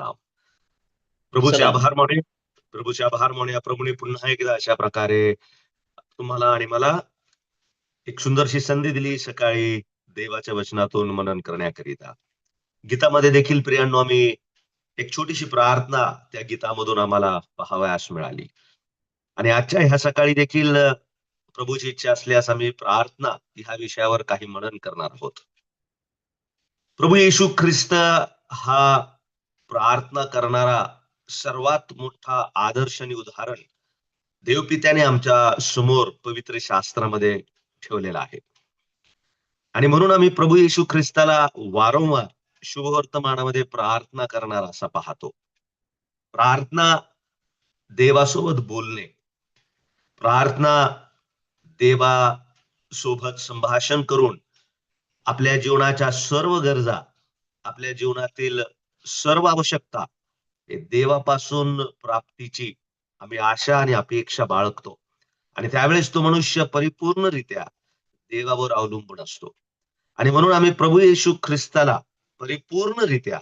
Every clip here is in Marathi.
सलाम प्रभूचे. आभार माने प्रभूचे आभार माने प्रभूने पुन्हा एकदा अशा प्रकारे तुम्हाला आणि मला एक सुंदरशी संधी दिली सकाळी देवाच्या वचनातून मनन करण्याकरिता. गीतामध्ये देखील प्रियांनो आम्ही एक छोटीशी प्रार्थना त्या गीतामधून आम्हाला पाहावयास मिळाली. आणि आजच्या ह्या सकाळी देखील प्रभूची इच्छा असल्यास आम्ही प्रार्थना ह्या विषयावर काही मनन करणार आहोत. प्रभू येशू ख्रिस्त हा प्रार्थना करणारा सर्वात मोठा आदर्श आणि उदाहरण देवपित्याने आमच्यासमोर पवित्र शास्त्रामध्ये ठेवलेला आहे. आणि म्हणून आम्ही प्रभू येशू ख्रिस्ताला वारंवार शुभवर्तमानामध्ये प्रार्थना करणार असा पाहतो. प्रार्थना देवासोबत बोलणे प्रार्थना देवा सोबत संभाषण करून आपल्या जीवनाच्या सर्व गरजा आपल्या जीवनातील सर्व आवश्यकता देवापासून प्राप्तीची आम्ही आशा आणि अपेक्षा बाळगतो. आणि त्यावेळेस तो मनुष्य परिपूर्णरित्या देवावर अवलंबून असतो. आणि म्हणून आम्ही प्रभू येशू ख्रिस्ताला परिपूर्णरित्या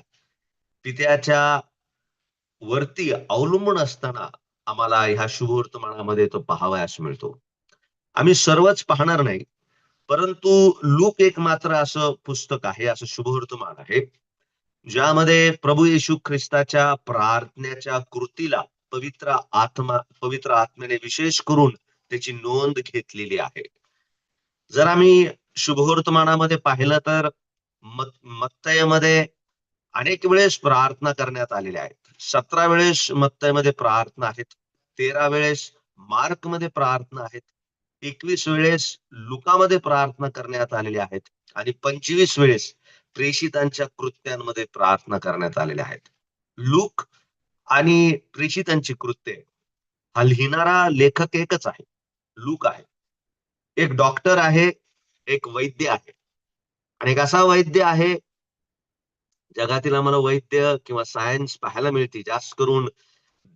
पित्याच्या वरती अवलंबून असताना आम्हाला ह्या शुभवर्तमानामध्ये तो पाहावयास मिळतो. आम्ही सर्वच पाहणार नाही परंतु लूक एक मात्र असं पुस्तक आहे असं शुभवर्तमान आहे. ज्यामध्ये प्रभू येशू ख्रिस्ताच्या प्रार्थनेच्या कृतीला पवित्र आत्मा पवित्र आत्म्याने विशेष करून त्याची नोंद घेतलेली आहे. जर आम्ही शुभवर्तमानामध्ये पाहिलं तर मत्तयमध्ये अनेक वेळेस प्रार्थना करण्यात आलेल्या आहेत. सतरा वेळेस मत्तयमध्ये प्रार्थना आहेत. तेरा वेळेस मार्कमध्ये प्रार्थना आहेत. एकवीस वेळेस लुकामध्ये प्रार्थना करण्यात आलेल्या आहेत. आणि पंचवीस वेळेस प्रेषितांच्या कृत्यांमध्ये प्रार्थना करण्यात आलेल्या आहेत. लूक आणि प्रेषितांची कृत्ये हा लिहिणारा लेखक एकच आहे. लूक आहे. एक डॉक्टर आहे एक वैद्य आहे. आणि एक असा वैद्य आहे जगातील आम्हाला वैद्य किंवा सायन्स पाहायला मिळते जास्त करून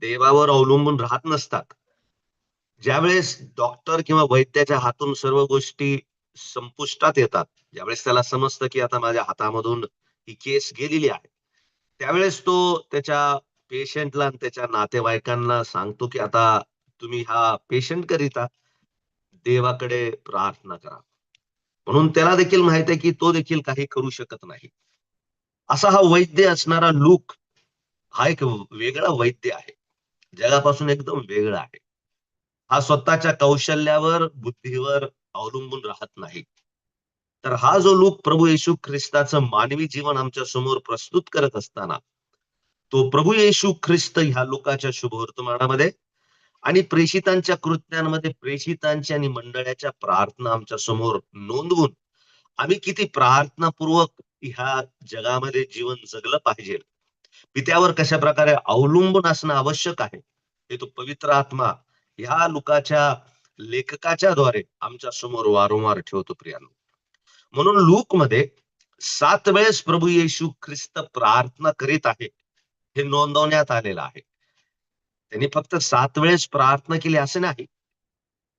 देवावर अवलंबून राहत नसतात. ज्यावेळेस डॉक्टर किंवा वैद्याच्या हातून सर्व गोष्टी संपुष्टात येतात ज्यावेळेस त्याला समजतं की आता माझ्या हातामधून ही केस गेलेली आहे त्यावेळेस तो त्याच्या पेशंटला आणि त्याच्या नातेवाईकांना सांगतो की आता तुम्ही हा पेशंट करिता देवाकडे प्रार्थना करा. म्हणून त्याला देखील माहीत आहे की तो देखील काही करू शकत नाही. असा हा वैद्य असणारा लूक हा एक वेगळा वैद्य आहे. जगापासून एकदम वेगळा आहे. हा स्वतःच्या कौशल्यावर बुद्धीवर अवलंबून राहत नाही. तर हा जो लूक प्रभू येशू ख्रिस्ताचं मानवी जीवन आमच्यासमोर प्रस्तुत करत असताना तो प्रभू येशू ख्रिस्त ह्या लोकाच्या शुभवर्तमानामध्ये आणि प्रेषितांच्या कृत्यांमध्ये प्रेषितांच्या आणि मंडळाच्या प्रार्थना आमच्यासमोर नोंदवून आम्ही किती प्रार्थनापूर्वक ह्या जगामध्ये जीवन जगलं पाहिजे. पित्यावर कशा प्रकारे अवलंबून असणं आवश्यक आहे हे तो पवित्र आत्मा ह्या लुकाच्या लेखकाच्या द्वारे आमच्यासमोर वारंवार ठेवतो प्रियानो. म्हणून लूकमध्ये सात वेळेस प्रभू येशू ख्रिस्त प्रार्थना करीत आहे. हे नोंदवण्यात आलेलं आहे. त्यांनी फक्त सात वेळेस प्रार्थना केली असे नाही.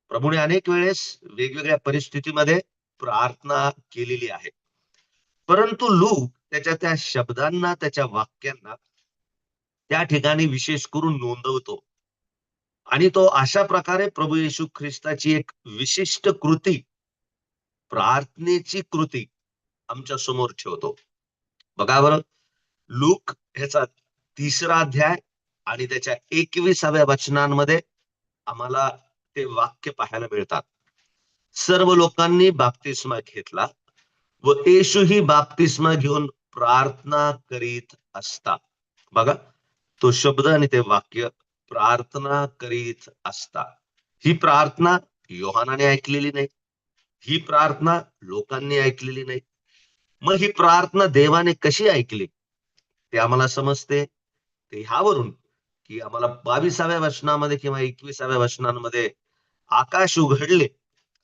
प्रभूने अनेक वेळेस वेगवेगळ्या परिस्थितीमध्ये प्रार्थना केलेली आहे. परंतु लूक त्याच्या त्या शब्दांना त्याच्या वाक्यांना त्या ठिकाणी विशेष करून नोंदवतो. आणि तो अशा प्रकारे प्रभू येशू ख्रिस्ताची एक विशिष्ट कृती प्रार्थनेची कृती आमच्यासमोर ठेवतो. बघा बरं. लूक ह्याचा तिसरा अध्याय आणि त्याच्या एकविसाव्या वचनांमध्ये आम्हाला ते वाक्य पाहायला मिळतात. सर्व लोकांनी बाप्तिस्मा घेतला व येशूही बाप्तिस्मा घेऊन प्रार्थना करीत असता. बघा. तो शब्द आणि ते वाक्य प्रार्थना करीत असता. ही प्रार्थना योहानाने ऐकलेली नाही. ही प्रार्थना लोकांनी ऐकलेली नाही. मग ही प्रार्थना देवाने कशी ऐकली? ते आम्हाला समजते. ते ह्यावरून की आम्हाला बावीसाव्या वचनामध्ये किंवा एकविसाव्या वचनांमध्ये आकाश उघडले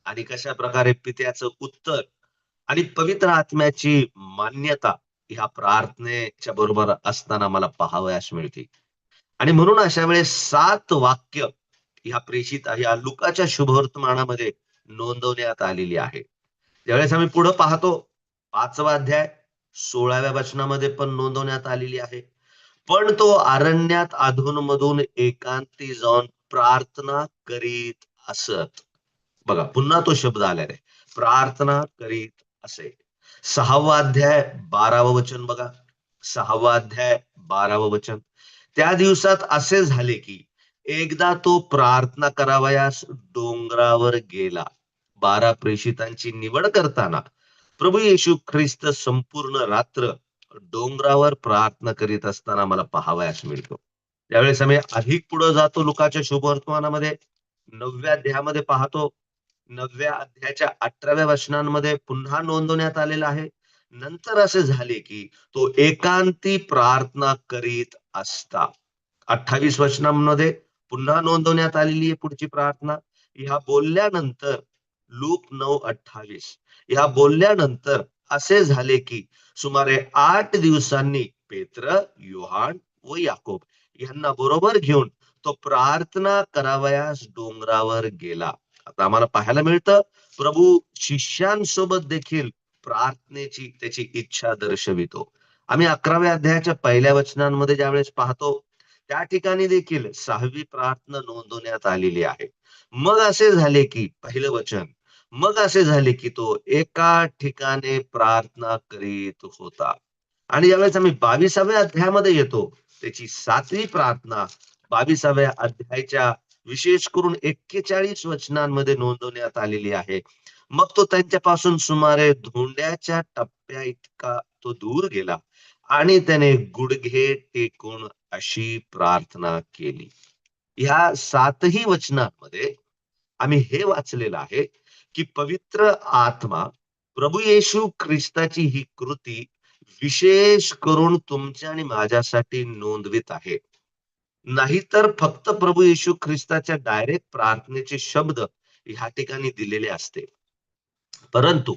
आणि कशा प्रकारे पित्याचं उत्तर आणि पवित्र आत्म्याची मान्यता ह्या प्रार्थनेच्या बरोबर असताना मला पाहावयास मिळते. आणि म्हणून अशा वेळेस सात वाक्य ह्या प्रेषित ह्या लुकाच्या शुभवर्तमानामध्ये नोंदवण्यात आलेली आहे. ज्यावेळेस आम्ही पुढे पाहतो पाचवा अध्याय सोळाव्या वचनामध्ये पण नोंदवण्यात आलेली आहे. पण तो अरण्यात अधूनमधून एकांती जाऊन प्रार्थना करीत असत. बघा पुन्हा तो शब्द आलाय रे प्रार्थना करीत असे. सहावा अध्याय बारावं वचन बघा. सहावा अध्याय बारावं वचन. त्या दिवसात असे झाले की एकदा तो प्रार्थना करावयास डोंगरावर गेला. बारा प्रेषितांची निवड करताना प्रभू येशू ख्रिस्त संपूर्ण रात्र डोंगरावर प्रार्थना करीत असताना मला पाहावयास मिळतो. त्यावेळेस आम्ही अधिक पुढे जातो लुकाच्या शुभवर्तमानामध्ये नवव्या अध्यायामध्ये पाहतो. नवव्या अध्यायाच्या अठराव्या वचनांमध्ये पुन्हा नोंदवण्यात आलेला आहे. नंतर असे झाले की तो एकांती प्रार्थना करीत असता. अठ्ठावीस वचनांमध्ये पुन्हा नोंदवण्यात आलेली आहे पुढची प्रार्थना. ह्या बोलल्यानंतर लूक नऊ अठ्ठावीस. ह्या बोलल्यानंतर असे झाले की सुमारे आठ दिवसांनी पेत्र युहान व याकोब यांना बरोबर घेऊन तो प्रार्थना करावयास डोंगरावर गेला. आता आम्हाला पाहायला मिळतं प्रभू शिष्यांसोबत देखील प्रार्थनेची त्याची इच्छा दर्शवितो. आम्ही अकराव्या अध्यायाच्या पहिल्या वचनांमध्ये ज्यावेळेस पाहतो त्या ठिकाणी देखील सहावी प्रार्थना नोंदवण्यात आलेली आहे. मग असे झाले की पहिलं वचन मग असे झाले की तो एका ठिकाणी प्रार्थना करीत होता. आणि यावेळेस आम्ही बावीसाव्या अध्यायामध्ये येतो त्याची सातवी प्रार्थना बावीसाव्या अध्यायाच्या विशेष करून एक्केचाळीस वचनांमध्ये नोंदवण्यात आलेली आहे. मग तो त्यांच्यापासून सुमारे धोंड्याच्या टप्प्या इतका तो दूर गेला आणि त्याने गुडघे टेकून अशी प्रार्थना केली. ह्या सातही वचनांमध्ये आम्ही हे वाचलेलं आहे की पवित्र आत्मा प्रभू येशू ख्रिस्ताची ही कृती विशेष करून तुमच्या आणि माझ्यासाठी नोंदवित आहे. नाहीतर फक्त प्रभू येशू ख्रिस्ताच्या डायरेक्ट प्रार्थनेचे शब्द ह्या ठिकाणी दिलेले असते. परंतु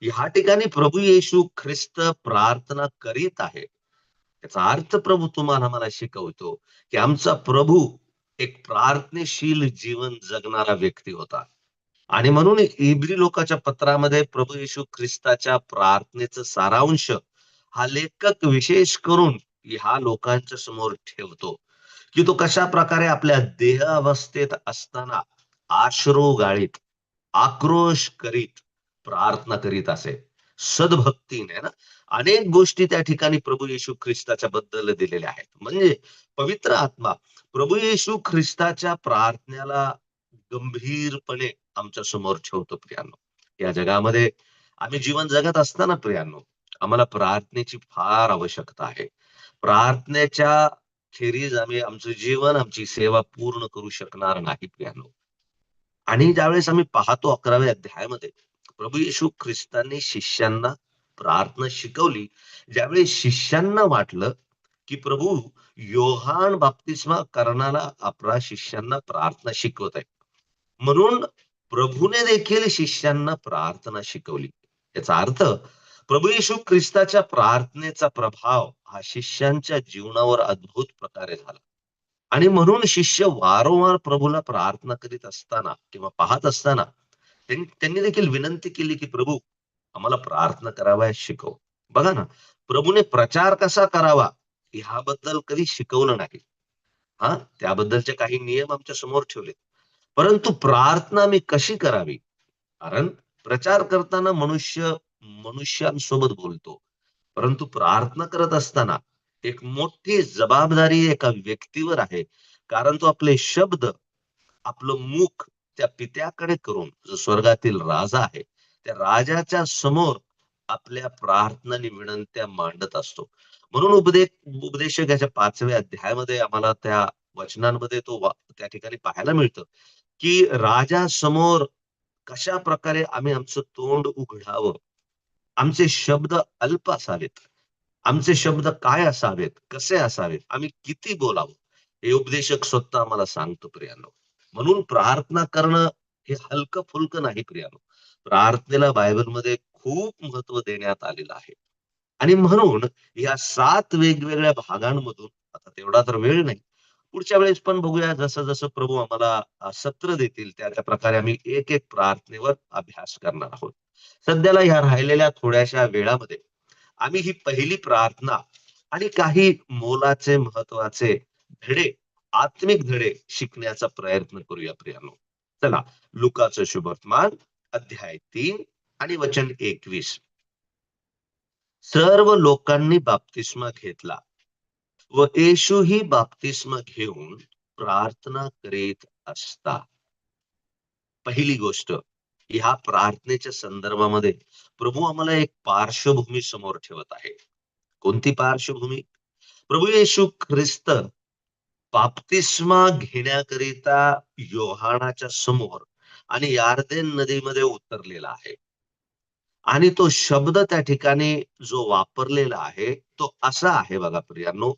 ह्या ठिकाणी प्रभू येशू ख्रिस्त प्रार्थना करीत आहे. त्याचा अर्थ प्रभू तुम्हाला मला शिकवतो की आमचा प्रभू एक प्रार्थनेशील जीवन जगणारा व्यक्ती होता. आणि म्हणून इब्री लोकाच्या पत्रामध्ये प्रभू येशू ख्रिस्ताच्या प्रार्थनेचं सारांश हा लेखक विशेष करून ह्या लोकांच्या समोर ठेवतो की तो कशा प्रकारे आपल्या देह अवस्थेत असताना आश्रू गाळीत आक्रोश करीत प्रार्थना करीत असे. सद्भक्तीने ना अनेक गोष्टी त्या ठिकाणी प्रभू येशू ख्रिस्ताच्या बद्दल दिलेल्या आहेत. म्हणजे पवित्र आत्मा प्रभू येशू ख्रिस्ताच्या प्रार्थनेला गंभीरपणे आमच्यासमोर ठेवतो प्रियांनो. या जगामध्ये आम्ही जीवन जगत असताना प्रियांनो आम्हाला प्रार्थनेची फार आवश्यकता आहे. प्रार्थनेच्या खेरीज आम्ही आमचं जीवन आमची सेवा पूर्ण करू शकणार नाही प्रियांनो. आणि ज्यावेळेस आम्ही पाहतो अकराव्या अध्यायामध्ये प्रभू येशू ख्रिस्तांनी शिष्यांना प्रार्थना शिकवली. ज्यावेळी शिष्यांना वाटलं की प्रभू योहान बाप्तिस्मा करणारा आपला शिष्यांना प्रार्थना शिकवत आहे. म्हणून प्रभूने देखील शिष्यांना प्रार्थना शिकवली. याचा अर्थ प्रभू येशू ख्रिस्ताच्या प्रार्थनेचा प्रभाव हा शिष्यांच्या जीवनावर अद्भुत प्रकारे झाला. आणि म्हणून शिष्य वारंवार प्रभूला प्रार्थना करीत असताना किंवा पाहत असताना त्यांनी देखील विनंती केली की प्रभू आम्हाला प्रार्थना करावयास शिकव. बघा ना प्रभूने प्रचार कसा करावा ह्याबद्दल कधी शिकवलं नाही. हा त्याबद्दलचे काही नियम आमच्यासमोर ठेवले परंतु प्रार्थना मी कशी करावी? कारण प्रचार करताना मनुष्य मनुष्यांसोबत बोलतो. परंतु प्रार्थना करत असताना एक मोठी जबाबदारी एका व्यक्तीवर आहे. कारण तो आपले शब्द आपलं मुख त्या पित्याकडे करून जो स्वर्गातील राजा आहे त्या राजाच्या समोर आपल्या प्रार्थनानी विनंत्या मांडत असतो. म्हणून उपदेश उपदेशक याच्या पाचव्या अध्यायामध्ये आम्हाला त्या वचनांमध्ये तो त्या ठिकाणी पाहायला मिळतं. की राजा समोर कशा प्रकारे आम्ही आमचं तोंड उघडावं? आमचे शब्द अल्प असावेत. आमचे शब्द काय असावेत? कसे असावेत? आम्ही किती बोलावं? हे उपदेशक स्वतः आम्हाला सांगतो प्रियानो. म्हणून प्रार्थना करणं हे हलकं फुलकं नाही प्रियानो. प्रार्थनेला बायबलमध्ये खूप महत्त्व देण्यात आलेलं आहे. आणि म्हणून या सात वेगवेगळ्या भागांमधून आता तेवढा तर वेळ नाही पुढच्या वेळेस पण बघूया. जसं जसं प्रभू आम्हाला सत्र देतील त्या त्या प्रकारे आम्ही एक एक प्रार्थनेवर अभ्यास करणार आहोत. सध्याला ह्या राहिलेल्या थोड्याशा वेळामध्ये आम्ही ही पहिली प्रार्थना आणि काही मोलाचे महत्त्वाचे धडे आत्मिक धडे शिकण्याचा प्रयत्न करूया प्रियानो. चला लुकाचं शुभवर्तमान अध्याय तीन आणि वचन एकवीस. सर्व लोकांनी बाप्तिस्मा घेतला. व येशू ही बाप्तिस्मा घेऊन प्रार्थना करीत असता. पहिली गोष्ट ह्या प्रार्थनेच्या संदर्भामध्ये प्रभू आम्हाला एक पार्श्वभूमी समोर ठेवत आहे. कोणती पार्श्वभूमी? प्रभू येशू ख्रिस्त बाप्तिस्मा घेण्याकरिता योहानाच्या समोर आणि यार्देन नदीमध्ये उतरलेला आहे. आणि तो शब्द त्या ठिकाणी जो वापरलेला आहे तो असा आहे बघा प्रियांनो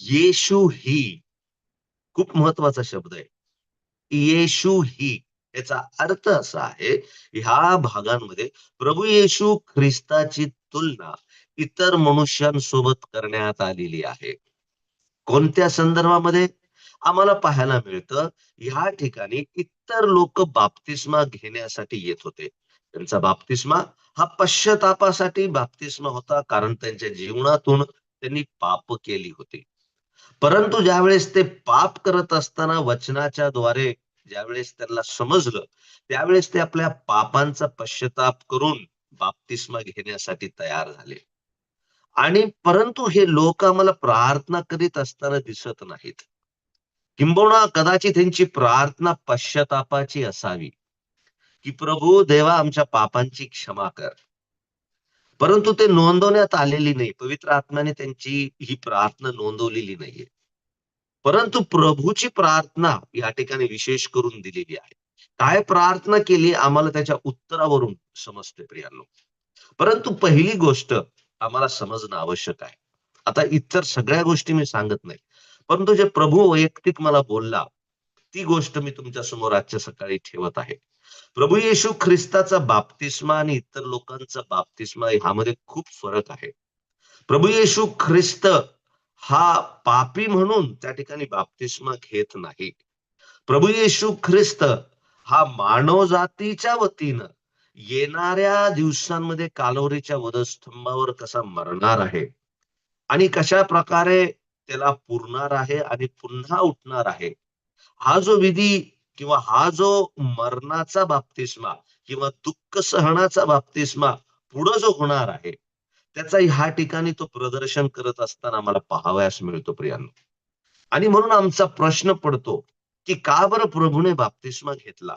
येशू ही खूप महत्त्वाचा शब्द आहे. येशू ही याचा अर्थ असा आहे ह्या भागांमध्ये प्रभू येशू ख्रिस्ताची तुलना इतर मनुष्यांसोबत करण्यात आलेली आहे. कोणत्या संदर्भामध्ये? आम्हाला पाहायला मिळतं ह्या ठिकाणी इतर लोक बाप्तिस्मा घेण्यासाठी येत होते. त्यांचा बाप्तिस्मा हा पश्चातापासाठी बाप्तिस्मा होता कारण त्यांच्या जीवनातून त्यांनी पाप केली होती. परंतु ज्यावेळेस ते पाप करत असताना वचनाच्या द्वारे ज्यावेळेस त्यांना समजलं त्यावेळेस ते आपल्या पापांचा पश्चाताप करून बाप्तिस्मा घेण्यासाठी तयार झाले. आणि परंतु हे लोक आम्हाला प्रार्थना करीत असताना दिसत नाहीत. किंबहुना कदाचित त्यांची प्रार्थना पश्चातापाची असावी. की प्रभू देवा आमच्या पापांची क्षमा कर. परंतु ते नोंदवण्यात आलेली नाही. पवित्र आत्म्याने त्यांची ही प्रार्थना नोंदवलेली नाहीये. परंतु प्रभूची प्रार्थना या ठिकाणी विशेष करून दिलेली आहे. काय प्रार्थना केली आम्हाला त्याच्या उत्तरावरून समजते प्रियांनो. परंतु पहिली गोष्ट आम्हाला समजणं आवश्यक आहे. आता इतर सगळ्या गोष्टी मी सांगत नाही. परंतु जे प्रभू वैयक्तिक मला बोलला ती गोष्ट मी तुमच्यासमोर आजच्या सकाळी ठेवत आहे. प्रभू येशू ख्रिस्ताचा बाप्तिस्मा आणि इतर लोकांचा बाप्तिस्मा ह्यामध्ये खूप फरक आहे. प्रभू येशू ख्रिस्त हा पापी म्हणून त्या ठिकाणी बाप्तिस्मा घेत नाही. प्रभू येशू ख्रिस्त हा मानव जातीच्या वतीनं येणाऱ्या दिवसांमध्ये कालोरीच्या वधस्तंभावर कसा मरणार आहे? आणि कशा प्रकारे त्याला पुरणार आहे आणि पुन्हा उठणार आहे? हा जो विधी किंवा हा जो मरणाचा बाप्तिस्मा किंवा दुःख सहनाचा बाप्तिस्मा पुढं जो होणार आहे त्याचा ह्या ठिकाणी तो प्रदर्शन करत असताना आम्हाला पाहावयास मिळतो प्रियांनो. आणि म्हणून आमचा प्रश्न पडतो की का बरं प्रभूने बाप्तिस्मा घेतला?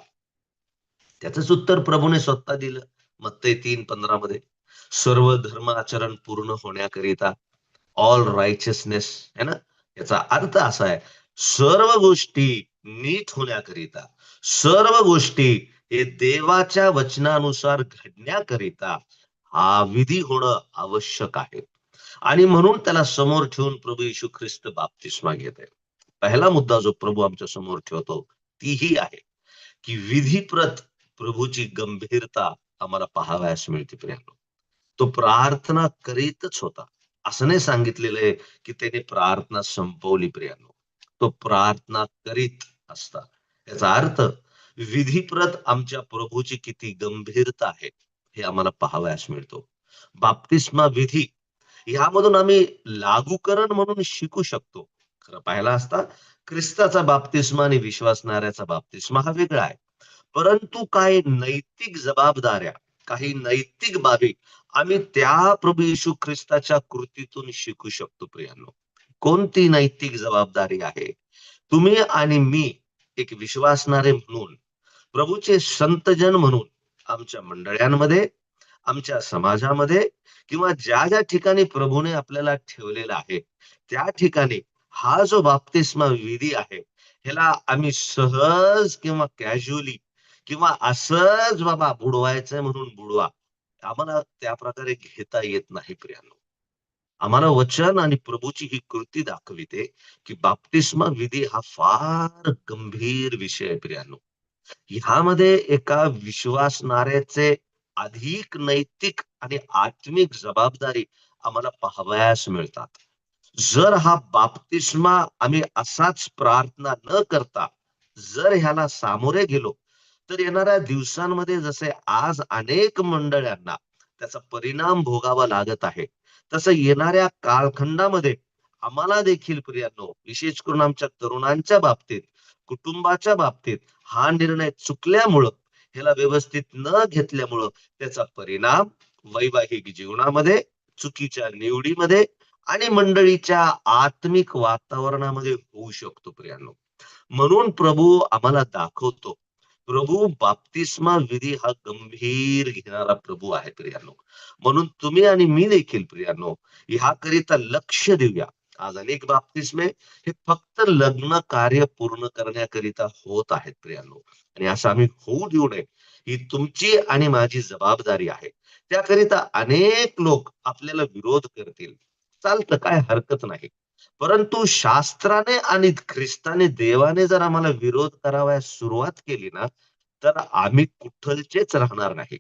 त्याच उत्तर प्रभूने स्वतः दिलं. मत्ते तीन पंधरा मध्ये सर्व धर्म आचरण पूर्ण होण्याकरिता ऑल रायचियसनेस है ना? याचा अर्थ असा आहे सर्व गोष्टी नीट होण्याकरिता सर्व गोष्टी हे देवाच्या वचनानुसार घडण्याकरिता हा विधी होणं आवश्यक आहे. आणि म्हणून त्याला समोर ठेवून प्रभू येशू ख्रिस्त बाप्तिस्मा घेत आहे पहिला मुद्दा जो प्रभू आमच्यासमोर ठेवतो तीही आहे की विधीप्रत प्रभूची गंभीरता आम्हाला पाहावयास मिळते प्रियानो. तो प्रार्थना करीतच होता. असं नाही सांगितलेलं आहे की त्याने प्रार्थना संपवली प्रियानो. तो प्रार्थना करीत असता याचा अर्थ विधीप्रत आमच्या प्रभूची किती गंभीरता आहे हे आम्हाला पाहावयास मिळतो. बाप्तिस्मा विधी यामधून आम्ही लागूकरण म्हणून शिकू शकतो. खरं पाहायला असता ख्रिस्ताचा बाप्तिस्मा आणि विश्वासणाऱ्याचा बाप्तिस्मा हा वेगळा आहे. परंतु काही नैतिक जबाबदाऱ्या काही नैतिक बाबी आम्ही त्या प्रभू येशू ख्रिस्ताच्या कृतीतून शिकू शकतो प्रियांनो. कोणती नैतिक जबाबदारी आहे? तुम्ही आणि मी एक विश्वासणारे म्हणून प्रभूचे संतजन म्हणून आमच्या मंडळांमध्ये आमच्या समाजामध्ये किंवा ज्या ज्या ठिकाणी प्रभूने आपल्याला ठेवलेला आहे त्या ठिकाणी हा जो बाप्तिस्मा विधी आहे ह्याला आम्ही सहज किंवा कॅज्युअली किंवा असंच बाबा बुडवायचंय म्हणून बुडवा आम्हाला त्या प्रकारे घेता येत नाही प्रियांनो. आम्हाला वचन आणि प्रभूची ही कृती दाखविते की बाप्तिस्मा विधी हा फार गंभीर विषय आहे ह्यामध्ये एका विश्वासणाऱ्याचे अधिक नैतिक आणि आत्मिक जबाबदारी आम्हाला पाहावयास मिळतात. जर हा बाप्तिस्मा आम्ही असाच प्रार्थना न करता जर ह्याला सामोरे गेलो तर येणाऱ्या दिवसांमध्ये जसे आज अनेक मंडळांना त्याचा परिणाम भोगावा लागत आहे. तसं येणाऱ्या कालखंडामध्ये आम्हाला देखील प्रियांनो विशेष करून आमच्या तरुणांच्या बाबतीत कुटुंबाच्या बाबतीत हा निर्णय चुकल्यामुळं ह्याला व्यवस्थित न घेतल्यामुळं त्याचा परिणाम वैवाहिक जीवनामध्ये चुकीच्या निवडीमध्ये आणि मंडळीच्या आत्मिक वातावरणामध्ये होऊ शकतो प्रियांनो. म्हणून प्रभू आम्हाला दाखवतो प्रभू बाप्तिस्मा विधी हा गंभीर घेणारा प्रभू आहे प्रियांनो. म्हणून तुम्ही आणि मी देखील प्रियांनो ह्याकरिता लक्ष देऊया. आज अनेक बाप्तिस्मे हे फक्त लग्न कार्य पूर्ण करण्याकरिता होत आहेत प्रियांनो. आणि असं आम्ही होऊ देऊ नये. ही तुमची आणि माझी जबाबदारी आहे. त्याकरिता अनेक लोक आपल्याला विरोध करतील. चालतं काय हरकत नाही. परंतु शास्त्राने आणि ख्रिस्ताने देवाने जर आम्हाला विरोध करावयास सुरुवात केली ना तर आम्ही कुठलचेच राहणार नाही.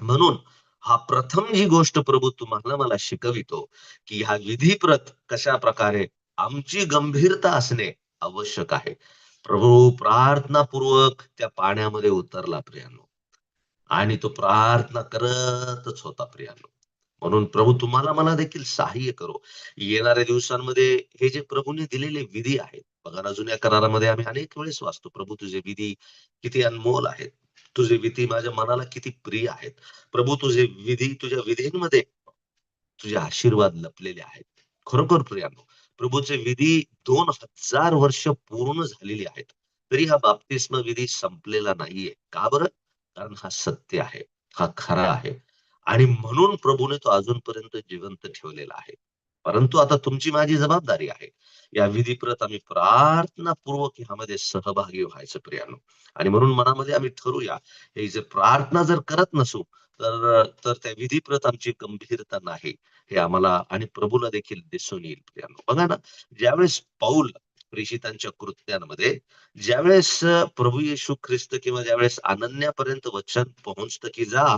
म्हणून हा प्रथम जी गोष्ट प्रभू तुम्हाला मला शिकवितो की ह्या विधिप्रत कशा प्रकारे आमची गंभीरता असणे आवश्यक आहे. प्रभू प्रार्थनापूर्वक त्या पाण्यामध्ये उतरला प्रियानो. आणि तो प्रार्थना करतच होता प्रियानो. म्हणून प्रभू तुम्हाला मला देखील सहाय्य करो. येणाऱ्या दिवसांमध्ये हे जे प्रभूने दिलेले विधी आहेत बघा ना जुन्या करारामध्ये आम्ही अनेक वेळेस वाचतो प्रभू तुझे विधी किती अनमोल आहेत. तुझे विधी माझ्या मनाला किती प्रिय आहेत. प्रभू तुझे विधी तुझ्या विधींमध्ये तुझे आशीर्वाद लपलेले आहेत. खरोखर प्रियानो प्रभूचे विधी दोन हजार वर्ष पूर्ण झालेली आहेत. तरी हा बाप्तिस्म विधी संपलेला नाहीये. का बरं? कारण हा सत्य आहे हा खरा आहे. आणि म्हणून प्रभूने तो अजूनपर्यंत जिवंत ठेवलेला आहे. परंतु आता तुमची माझी जबाबदारी आहे. या विधीप्रत आम्ही प्रार्थनापूर्वक ह्यामध्ये सहभागी व्हायचं प्रियानो. आणि म्हणून मनामध्ये आम्ही ठरूया हे जर प्रार्थना जर करत नसू तर तर त्या विधीप्रत आमची गंभीरता नाही हे आम्हाला आणि प्रभूला देखील दिसून येईल प्रियानो. बघा ना ज्यावेळेस पाऊल प्रेषितांच्या कृत्यांमध्ये ज्यावेळेस प्रभू येशू ख्रिस्त किंवा ज्यावेळेस अनन्यापर्यंत वचन पोहोचतं की जा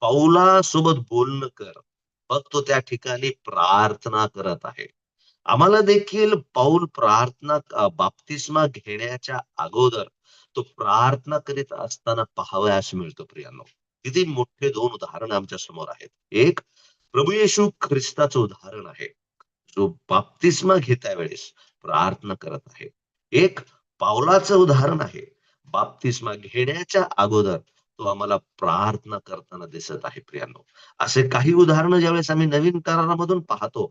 पाऊला सोबत बोलणं कर. मग तो त्या ठिकाणी प्रार्थना करत आहे. आम्हाला देखील पाऊल प्रार्थना बाप्तिस्मा घेण्याच्या अगोदर तो प्रार्थना करीत असताना पाहावयास मिळतो प्रियांनो. किती मोठे दोन उदाहरण आमच्यासमोर आहेत. एक प्रभू येशू ख्रिस्ताचं उदाहरण आहे. जो बाप्तिस्मा घेत्या वेळेस प्रार्थना करत आहे. एक पावलाचं उदाहरण आहे. बाप्तिस्मा घेण्याच्या अगोदर तो आम्हाला प्रार्थना करताना दिसत आहे प्रियांनो. असे काही उदाहरणं ज्यावेळेस आम्ही नवीन करारामधून पाहतो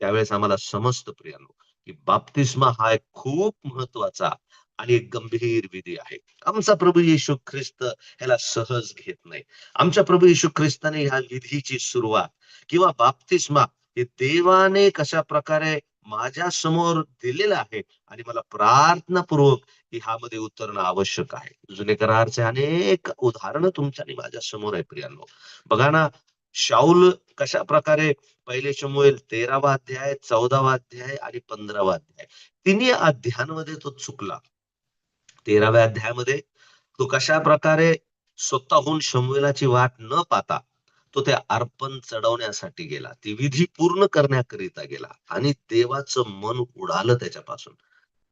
त्यावेळेस आम्हाला समजतं प्रियांनो की बाप्तिस्मा हा एक खूप महत्त्वाचा आणि एक गंभीर विधी आहे. आमचा प्रभू येशू ख्रिस्त ह्याला सहज घेत नाही. आमच्या प्रभू येशू ख्रिस्ताने ह्या विधीची सुरुवात किंवा बाप्तिस्मा हे देवाने कशा प्रकारे माझ्यासमोर दिलेलं आहे आणि मला प्रार्थनापूर्वक ह्यामध्ये उतरणं आवश्यक आहे. जुने करारचे अनेक उदाहरणं तुमच्या आणि माझ्यासमोर आहे प्रियांनो. बघा ना शाऊल कशा प्रकारे पहिले शमूएल तेरावा अध्याय चौदावा अध्याय आणि पंधरावा अध्याय. तिन्ही अध्यायांमध्ये तो चुकला. तेराव्या अध्यायामध्ये तो कशा प्रकारे स्वतःहून शमवेलाची वाट न पाहता तो ते अर्पण चढवण्यासाठी गेला. ती विधी पूर्ण करण्याकरिता गेला. आणि देवाचं मन उडालं त्याच्यापासून.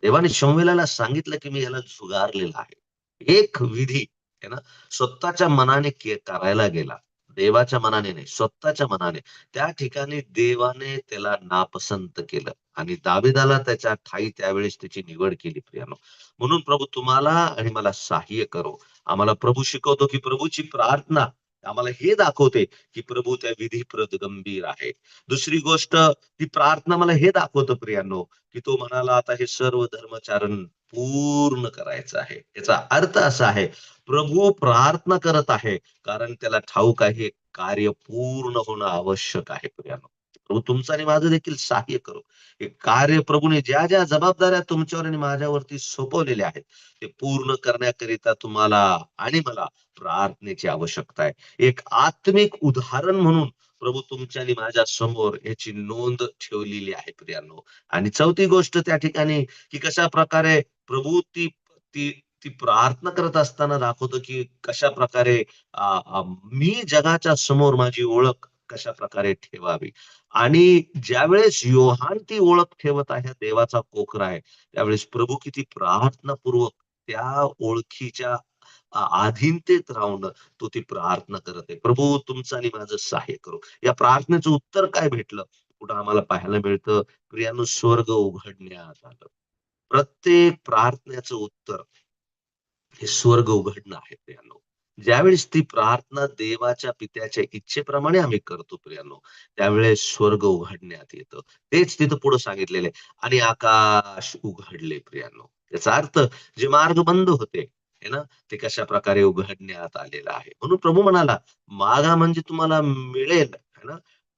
देवाने शमवेलाला सांगितलं की मी याला झुगारलेला आहे. एक विधी आहे ना स्वतःच्या मनाने करायला गेला. देवाच्या मनाने नाही स्वतःच्या मनाने. त्या ठिकाणी देवाने त्याला नापसंत केलं. आणि दावेदाला त्याच्या ठाई त्यावेळेस त्याची निवड केली प्रियानो. म्हणून प्रभू तुम्हाला आणि मला सहाय्य करो. आम्हाला प्रभू शिकवतो की प्रभूची प्रार्थना आम्हाला हे दाखवते की प्रभू त्या विधीप्रत गंभीर आहे दुसरी गोष्ट ती प्रार्थना मला हे दाखवतं प्रियांनो की तो म्हणाला आता हे सर्व धर्मचारण पूर्ण करायचं आहे. याचा अर्थ असा आहे प्रभू प्रार्थना करत आहे कारण त्याला ठाऊक आहे कार्य पूर्ण होणं आवश्यक आहे प्रियानो. प्रभू तुमचं आणि माझं देखील सहाय्य करू. हे कार्य प्रभूने ज्या ज्या जबाबदाऱ्या तुमच्यावर आणि माझ्यावरती सोपवलेल्या आहेत ते पूर्ण करण्याकरिता तुम्हाला आणि मला प्रार्थनेची आवश्यकता आहे. एक आत्मिक उदाहरण म्हणून प्रभू तुमच्या आणि माझ्यासमोर याची नोंद ठेवलेली आहे प्रियांनो. आणि चौथी गोष्ट त्या ठिकाणी की कशा प्रकारे प्रभू ती ती ती प्रार्थना करत असताना दाखवतो की कशा प्रकारे मी जगाच्या समोर माझी ओळख कशा प्रकारे ठेवावी आणि ज्यावेळेस योहान ती ओळख ठेवत आहे देवाचा कोकरा आहे त्यावेळेस प्रभू किती प्रार्थनापूर्वक त्या ओळखीच्या आधीनतेत राहून तो ती प्रार्थना करत आहे. प्रभू तुमचं आणि माझं सहाय्य करू या प्रार्थनेचं उत्तर काय भेटलं? कुठं आम्हाला पाहायला मिळतं, प्रियानो स्वर्ग उघडण्यात आलं. प्रत्येक प्रार्थनेचं उत्तर हे स्वर्ग उघडणं आहे प्रियानो. ज्यावेळेस ती प्रार्थना देवाच्या पित्याच्या इच्छेप्रमाणे आम्ही करतो प्रियानो, त्यावेळेस स्वर्ग उघडण्यात येतं. तेच तिथं पुढे सांगितलेले आणि आकाश उघडले प्रियानो. याचा अर्थ जे मार्ग बंद होते, है ना, ते कशा प्रकारे उघडण्यात आलेलं आहे. म्हणून प्रभू म्हणाला, "मागा म्हणजे तुम्हाला मिळेल." है ना.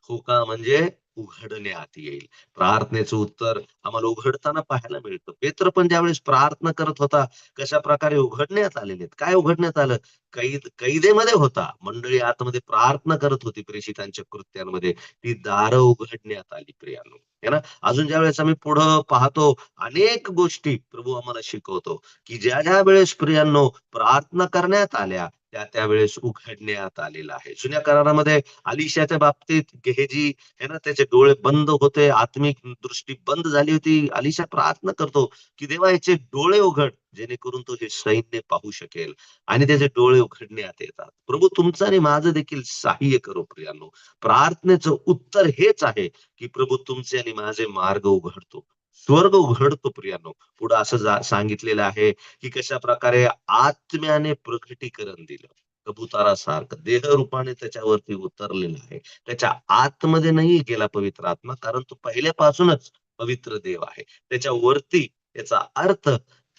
ठोका म्हणजे उघडण्यात येईल." प्रार्थनेचं उत्तर आम्हाला उघडताना पाहायला मिळतं. पेत्र पण ज्यावेळेस प्रार्थना करत होता, कशा प्रकारे उघडण्यात आलेले आहेत. काय उघडण्यात आलं? कैद कैदेमध्ये होता. मंडळी आतमध्ये प्रार्थना करत होती प्रेषितांच्या कृत्यांमध्ये. ती दार उघडण्यात आली प्रियानो. है ना. अजून ज्या वेळेस आम्ही पुढं पाहतो, अनेक गोष्टी प्रभू आम्हाला शिकवतो, की ज्या-ज्या वेळेस प्रियांनो प्रार्थना करण्यात आल्या, त्या त्यावेळेस उघडण्यात आलेला आहे. जुन्या करारामध्ये अलिशाच्या बाबतीत गेहजी हे ना, त्याचे डोळे बंद होते, आत्मिक दृष्टी बंद झाली होती. अलिशा प्रार्थना करतो, की देवा याचे डोळे उघड, जेणेकरून तो हे सैन्य पाहू शकेल आणि त्याचे डोळे उघडण्यात येतात. प्रभू तुमचं आणि माझं देखील सहाय्य करो प्रियांनो प्रार्थनेचं उत्तर हेच आहे, की प्रभू तुमचे आणि माझे मार्ग उघडतो. स्वर्ग उघडतो प्रियांनो पुढे असं सांगितलेलं आहे, की कशा प्रकारे आत्म्याने प्रकटीकरण दिलं. कबुतारासारखं देह रूपाने त्याच्यावरती उतरलेलं आहे. त्याच्या आतमध्ये नाही गेला पवित्र आत्मा, कारण तो पहिल्यापासूनच पवित्र देव आहे. त्याच्यावरती याचा अर्थ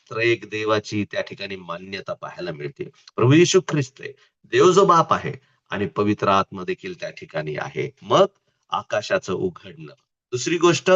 त्रैक देवाची त्या ठिकाणी मान्यता पाहायला मिळते. प्रभू येशू ख्रिस्त आहे. देव जो बाप आहे आणि पवित्र आत्मा देखील त्या ठिकाणी आहे. मग आकाशाचं उघडणं. दुसरी गोष्ट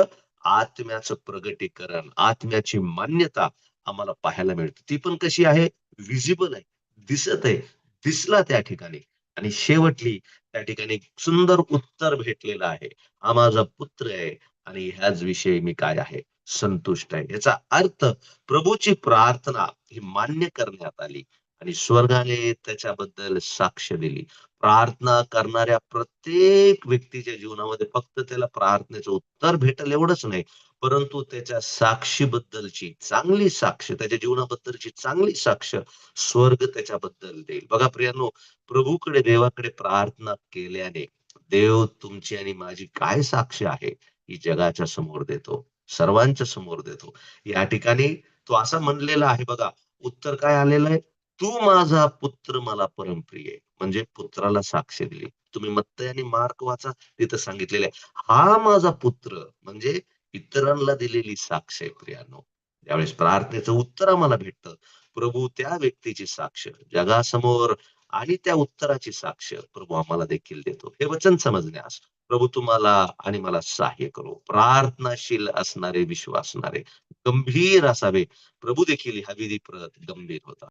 आत्म्याचं प्रगटीकरण, आत्म्याची मान्यता आम्हाला पाहायला मिळते. ती पण कशी आहे? विजिबल आहे. दिसत आहे. दिसला त्या ठिकाणी आणि शेवटली त्या ठिकाणी सुंदर उत्तर भेटलेलं आहे. हा माझा पुत्र आहे आणि ह्याच विषयी मी काय आहे? संतुष्ट आहे. याचा अर्थ प्रभूची प्रार्थना ही मान्य करण्यात आली आणि स्वर्गाने त्याच्याबद्दल साक्ष दिली. प्रार्थना करणाऱ्या प्रत्येक व्यक्तीच्या जीवनामध्ये फक्त त्याला प्रार्थनेचं उत्तर भेटल एवढंच नाही, परंतु त्याच्या साक्षीबद्दलची चांगली साक्ष, त्याच्या जीवनाबद्दलची चांगली साक्ष स्वर्ग त्याच्याबद्दल देईल. बघा प्रियानो, प्रभूकडे, देवाकडे प्रार्थना केल्याने देव तुमची आणि माझी काय साक्ष आहे, ही जगाच्या समोर देतो. सर्वांच्या समोर देतो. या ठिकाणी तो असं म्हणलेला आहे बघा, उत्तर काय आलेलं आहे? "तू माझा पुत्र मला परमप्रिय आहे." म्हणजे पुत्राला साक्ष दिली. तुम्ही मत्तई आणि मार्क वाचा, तिथं सांगितलेले आहे. हा माझा पुत्र म्हणजे इतरांना दिलेली साक्ष आहे प्रियानो. ज्यावेळेस प्रार्थनेचं उत्तर आम्हाला भेटतं, प्रभू त्या व्यक्तीची साक्ष जगासमोर आणि त्या उत्तराची साक्ष प्रभू आम्हाला देखील देतो. हे वचन समजण्यास प्रभू तुम्हाला आणि मला सहाय्य करो. प्रार्थनाशील असणारे, विश्वासणारे, गंभीर असावे. प्रभू देखील हा विधी प्रत गंभीर होता.